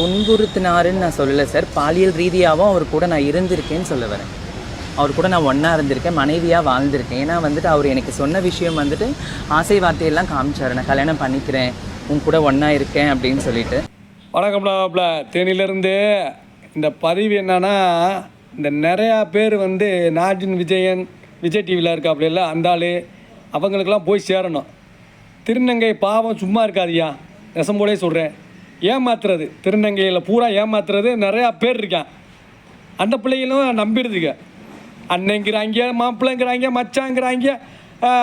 துன்புறுத்தினாருன்னு நான் சொல்லலை சார். பாலியல் ரீதியாகவும் அவர் கூட நான் இருந்திருக்கேன்னு சொல்ல வரேன். அவர் கூட நான் ஒன்றா இருந்திருக்கேன் மனைவியாக வாழ்ந்திருக்கேன். ஏன்னா வந்துட்டு அவர் எனக்கு சொன்ன விஷயம் வந்துட்டு ஆசை வார்த்தையெல்லாம் காமிச்சார். நான் கல்யாணம் பண்ணிக்கிறேன் உன் கூட ஒன்றா இருக்கேன் அப்படின்னு சொல்லிட்டு. வணக்கம்டாப்ல தேனியிலேருந்து இந்த பதிவு என்னன்னா இந்த நிறையா பேர் வந்து நாஜின் விஜயன் விஜய் டிவியில் இருக்காப்புல அந்த ஆள் அவங்களுக்கெல்லாம் போய் சேரணும். திருநங்கை பாவம் சும்மா இருக்காதியா? நெசம்போடே சொல்கிறேன் ஏமாத்துறது. திருநங்கையில் பூரா ஏமாத்துறது. நிறையா பேர் இருக்கான். அந்த பிள்ளைகளும் நம்பிடுதுங்க அண்ணங்கிறாங்க மாப்பிள்ளைங்கிறாங்க மச்சாங்கிறாங்க.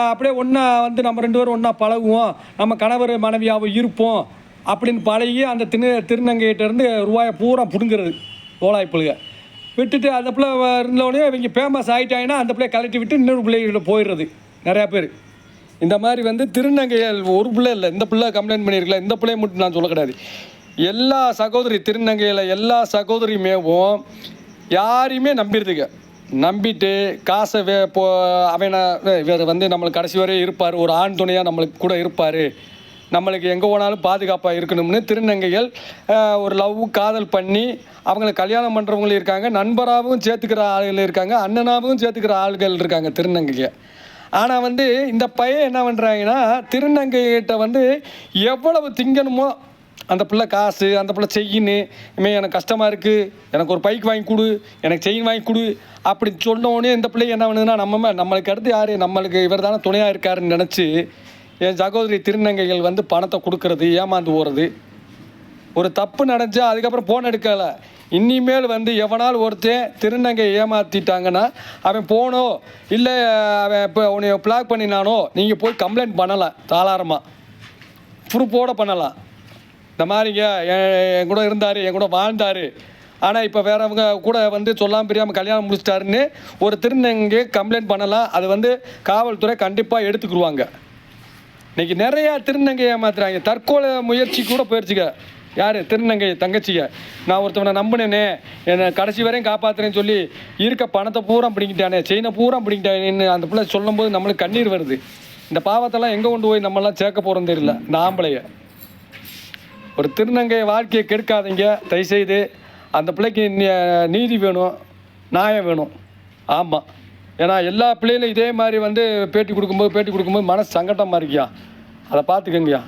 அப்படியே ஒன்றா வந்து நம்ம ரெண்டு பேரும் ஒன்றா பழகுவோம். நம்ம கணவர் மனைவியாகவும் இருப்போம். அப்படின்னு பழகி அந்த திரு திருநங்கையிட்டேருந்து ரூபாயை பூரா பிடுங்கிறது. ஓலாய்ப்புழுக விட்டுட்டு அந்த பிள்ளை இருந்தோடனே இவங்க ஃபேமஸ் ஆகிட்டாங்கன்னா அந்த பிள்ளையை கலட்டி விட்டு இன்னொரு பிள்ளைகிட்ட போயிடுறது. நிறையா பேர். இந்த மாதிரி வந்து திருநங்கைகள் ஒரு பிள்ளை இல்லை. இந்த பிள்ளை கம்ப்ளைண்ட் பண்ணியிருக்கல. இந்த பிள்ளையை மட்டும் நான் சொல்ல கிடையாது எல்லா சகோதரி திருநங்கையில் எல்லா சகோதரியுமேவும் யாரையுமே நம்பிடுதுங்க நம்பிட்டு காசை வே இப்போ அவனை இவர் வந்து நம்மளுக்கு கடைசி வரையும் இருப்பார். ஒரு ஆண் துணையாக நம்மளுக்கு கூட இருப்பார். நம்மளுக்கு எங்கே போனாலும் பாதுகாப்பாக இருக்கணும்னு திருநங்கைகள் ஒரு லவ் காதல் பண்ணி அவங்கள கல்யாணம் பண்ணுறவங்களும் இருக்காங்க. நண்பராகவும் சேர்த்துக்கிற ஆளுகள் இருக்காங்க. அண்ணனாகவும் சேர்த்துக்கிற ஆளுகள் இருக்காங்க திருநங்கைகள். ஆனால் வந்து இந்த பையன் என்ன பண்ணுறாங்கன்னா திருநங்கைகிட்ட வந்து எவ்வளவு திங்கணுமோ அந்த பிள்ளை காசு அந்த பிள்ளை செயின் இனிமேல் எனக்கு கஷ்டமாக இருக்குது எனக்கு ஒரு பைக் வாங்கி கொடு எனக்கு செயின் வாங்கி கொடு அப்படி சொன்னோடனே இந்த பிள்ளை என்ன பண்ணுதுன்னா நம்ம நம்மளுக்கு அடுத்து யார் நம்மளுக்கு இவர் தானே துணையாக இருக்காருன்னு நினச்சி என் சகோதரி திருநங்கைகள் வந்து பணத்தை கொடுக்கறது ஏமாந்து போகிறது ஒரு தப்பு நடந்துச்சு அதுக்கப்புறம் ஃபோன் எடுக்கலை. இனிமேல் வந்து எவனால் ஒருத்தன் திருநங்கை ஏமாற்றிட்டாங்கன்னா அவன் போனோ இல்லை அவன் இப்போ உன்னை பிளாக் பண்ணினானோ நீங்கள் போய் கம்ப்ளைண்ட் பண்ணலாம் தாளாரமாக ப்ரூஃபோடு பண்ணலாம். இந்த மாதிரிங்க என் என் கூட இருந்தார் என் கூட வாழ்ந்தார். ஆனால் இப்போ வேறவங்க கூட வந்து சொல்லாமல் பிரியாமல் கல்யாணம் முடிச்சிட்டாருன்னு ஒரு திருநங்கை கம்ப்ளைண்ட் பண்ணலாம். அது வந்து காவல்துறை கண்டிப்பாக எடுத்துக்கிடுவாங்க இன்றைக்கி நிறையா திருநங்கை ஏமாத்துறாங்க. தற்கொலை முயற்சி கூட போயிடுச்சுங்க. யார்? திருநங்கை தங்கச்சிங்க. நான் ஒருத்தவனை நம்பினேனே. என்னை கடைசி வரையும் காப்பாற்றுறேன்னு சொல்லி இருக்க பணத்தை பூரா பிடிங்கிட்டானே. செயினை பூரா பிடிங்கிட்டானேன்னு அந்த பிள்ளை சொல்லும்போது நம்மளுக்கு கண்ணீர் வருது. இந்த பாவத்தெல்லாம் எங்கே கொண்டு போய் நம்மளாம் சேர்க்க போகிறோம் தெரியல. இந்த ஆம்பளைய. ஒரு திருநங்கை வாழ்க்கையை கெடுக்காதீங்க. தயவுசெய்து அந்த பிள்ளைக்கு நீ- நீதி வேணும் நியாயம் வேணும். ஆமாம் ஏன்னா எல்லா பிள்ளைகளும் இதே மாதிரி வந்து பேட்டி கொடுக்கும்போது பேட்டி கொடுக்கும்போது மனசு சங்கட்டமாக இருக்கியா? அதை பார்த்துக்கங்கய்யா.